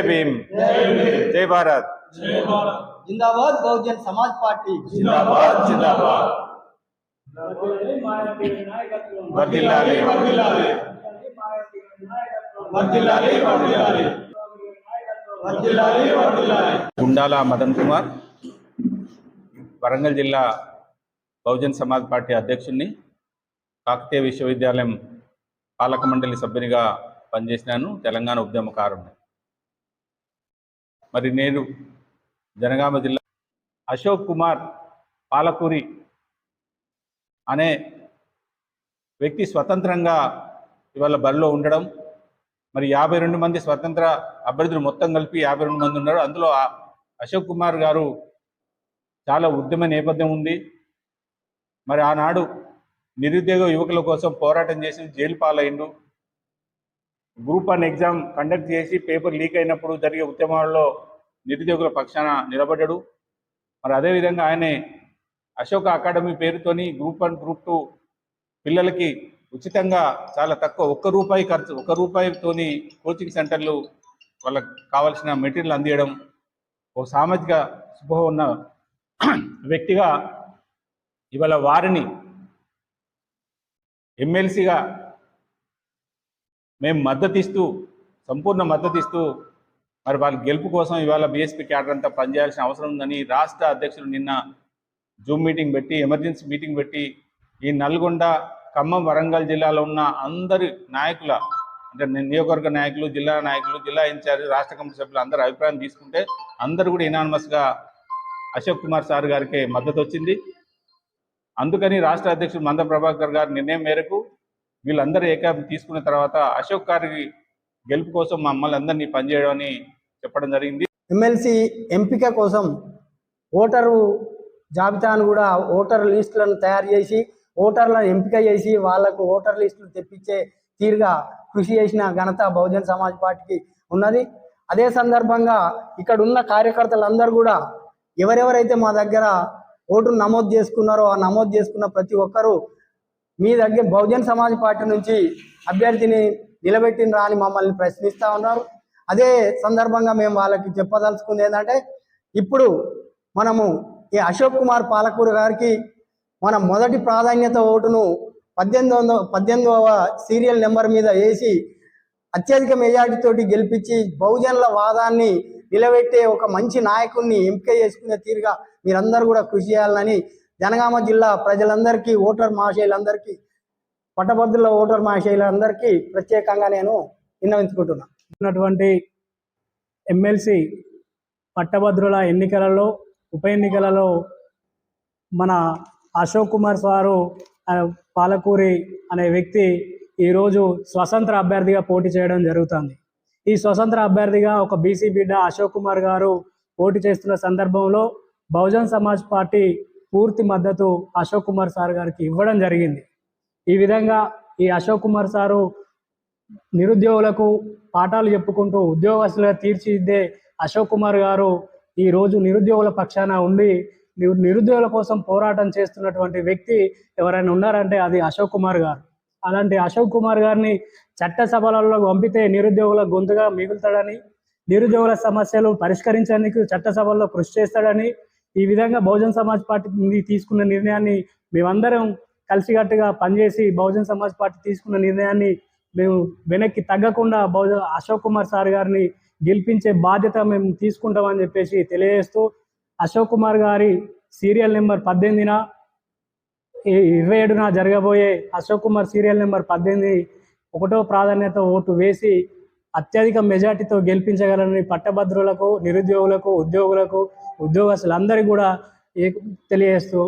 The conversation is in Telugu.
జై భీమ్. జై భారత్. జిందాబాద్ బహుజన్ సమాజ్ పార్టీ. గుండాల మదన్ కుమార్ వరంగల్ జిల్లా బహుజన్ సమాజ్ పార్టీ అధ్యక్షుడిని కాకతీయ విశ్వవిద్యాలయం పాలక మండలి సభ్యునిగా పనిచేసినాను తెలంగాణ ఉద్యమకారుణ్ణి. మరి నేను జనగామ జిల్లా అశోక్ కుమార్ పాలకూరి అనే వ్యక్తి స్వతంత్రంగా ఇవాళ బరిలో ఉండడం మరి యాభై రెండు మంది స్వతంత్ర అభ్యర్థులు మొత్తం కలిపి యాభై రెండు మంది ఉన్నారు. అందులో ఆ- అశోక్ కుమార్ గారు చాలా ఉద్యమ నేపథ్యం ఉంది. మరి ఆనాడు నిరుద్యోగ యువకుల కోసం పోరాటం చేసి జైలు పాలైండు. గ్రూప్ వన్ ఎగ్జామ్ కండక్ట్ చేసి పేపర్ లీక్ అయినప్పుడు జరిగే ఉద్యమాల్లో నిరుద్యోగుల పక్షాన నిలబడ్డాడు. మరి అదేవిధంగా ఆయనే అశోక అకాడమీ పేరుతోని గ్రూప్ వన్ గ్రూప్ టూ పిల్లలకి ఉచితంగా చాలా తక్కువ ఒక్క రూపాయి ఖర్చు ఒక్క రూపాయితోని కోచింగ్ సెంటర్లు వాళ్ళకి కావాల్సిన మెటీరియల్ అందియడం ఒక సామాజిక స్పృహ ఉన్న వ్యక్తిగా ఇవాళ వారిని ఎమ్మెల్సీగా మేము మద్దతిస్తూ సంపూర్ణ మద్దతిస్తూ మరి వాళ్ళ గెలుపు కోసం ఇవాళ బీఎస్పీ క్యాడర్ అంతా పనిచేయాల్సిన అవసరం ఉందని రాష్ట్ర అధ్యక్షులు నిన్న జూమ్ మీటింగ్ పెట్టి ఎమర్జెన్సీ మీటింగ్ పెట్టి ఈ నల్గొండ ఖమ్మం వరంగల్ జిల్లాలో ఉన్న అందరి నాయకుల అంటే నియోజకవర్గ నాయకులు జిల్లా నాయకులు జిల్లా ఇన్ఛార్జ్ రాష్ట్ర కమిటీ సభ్యులు అందరి అభిప్రాయం తీసుకుంటే అందరూ కూడా ఇనానమస్గా అశోక్ కుమార్ సార్ గారికి మద్దతు వచ్చింది. అందుకని రాష్ట్ర అధ్యక్షుడు మంద ప్రభాకర్ గారి నిర్ణయం మేరకు వీళ్ళందరూ ఏకాపి తీసుకున్న తర్వాత అశోక్ గారి గెలుపు కోసం మమ్మల్ని అందరినీ పనిచేయడం అని చెప్పడం జరిగింది. ఎమ్మెల్సీ ఎంపిక కోసం ఓటరు జాబితాను కూడా ఓటర్ లిస్టులను తయారు చేసి ఓటర్లను ఎంపిక చేసి వాళ్ళకు ఓటర్ లిస్టులు తెప్పించే తీరుగా కృషి చేసిన ఘనత బహుజన్ సమాజ్ పార్టీకి ఉన్నది. అదే సందర్భంగా ఇక్కడ ఉన్న కార్యకర్తలందరూ కూడా ఎవరెవరైతే మా దగ్గర ఓటును నమోదు చేసుకున్నారో ఆ నమోదు చేసుకున్న ప్రతి ఒక్కరూ మీ దగ్గర బహుజన్ సమాజ్ పార్టీ నుంచి అభ్యర్థిని నిలబెట్టిన రాని మమ్మల్ని ప్రశ్నిస్తా ఉన్నారు. అదే సందర్భంగా మేము వాళ్ళకి చెప్పదలుచుకుంది ఏంటంటే ఇప్పుడు మనము ఈ అశోక్ కుమార్ పాలకూరు గారికి మన మొదటి ప్రాధాన్యత ఓటును పద్దెనిమిది వందల పద్దెనిమిదవ సీరియల్ నెంబర్ మీద వేసి అత్యధిక మెజార్టీతోటి గెలిపించి బహుజనుల వాదాన్ని నిలబెట్టే ఒక మంచి నాయకుడిని ఎంపిక చేసుకునే తీరుగా మీరందరూ కూడా కృషి చేయాలని జనగామ జిల్లా ప్రజలందరికీ ఓటర్ మహాశైలందరికీ పట్టభద్రుల ఓటర్ మహాశైలందరికీ ప్రత్యేకంగా నేను విన్నవించుకుంటున్నాను ఉన్నటువంటి ఎమ్మెల్సీ పట్టభద్రుల ఎన్నికలలో ఉప ఎన్నికలలో మన అశోక్ కుమార్ సారు పాలకూరి అనే వ్యక్తి ఈరోజు స్వతంత్ర అభ్యర్థిగా పోటీ చేయడం జరుగుతుంది. ఈ స్వతంత్ర అభ్యర్థిగా ఒక బీసీ బిడ్డ అశోక్ కుమార్ గారు పోటీ చేస్తున్న సందర్భంలో బహుజన్ సమాజ్ పార్టీ పూర్తి మద్దతు అశోక్ కుమార్ సార్ గారికి ఇవ్వడం జరిగింది. ఈ విధంగా ఈ అశోక్ కుమార్ సారు నిరుద్యోగులకు పాఠాలు చెప్పుకుంటూ ఉద్యోగస్తులుగా తీర్చిదిద్దే అశోక్ కుమార్ గారు ఈరోజు నిరుద్యోగుల పక్షాన ఉండి నిరుద్యోగుల కోసం పోరాటం చేస్తున్నటువంటి వ్యక్తి ఎవరైనా ఉన్నారంటే అది అశోక్ కుమార్ గారు. అలాంటి అశోక్ కుమార్ గారిని చట్టసభలలో పంపితే నిరుద్యోగుల గొంతుగా మిగులుతాడని నిరుద్యోగుల సమస్యలు పరిష్కరించేందుకు చట్టసభల్లో కృషి చేస్తాడని ఈ విధంగా బహుజన్ సమాజ్ పార్టీ తీసుకున్న నిర్ణయాన్ని మేమందరం కలిసికట్టుగా పనిచేసి బహుజన్ సమాజ్ పార్టీ తీసుకున్న నిర్ణయాన్ని మేము వెనక్కి తగ్గకుండా బహుజ అశోక్ కుమార్ సార్ గారిని గెలిపించే బాధ్యత మేము తీసుకుంటామని చెప్పేసి తెలియజేస్తూ అశోక్ కుమార్ గారి సీరియల్ నెంబర్ పద్దెనిమిదిన ఇరవై ఏడున జరగబోయే అశోక్ కుమార్ సీరియల్ నెంబర్ పద్దెనిమిది ఒకటో ప్రాధాన్యత ఓటు వేసి అత్యధిక మెజార్టీతో గెలిపించగలని పట్టభద్రులకు నిరుద్యోగులకు ఉద్యోగులకు ఉద్యోగస్తులందరికీ కూడా తెలియజేస్తూ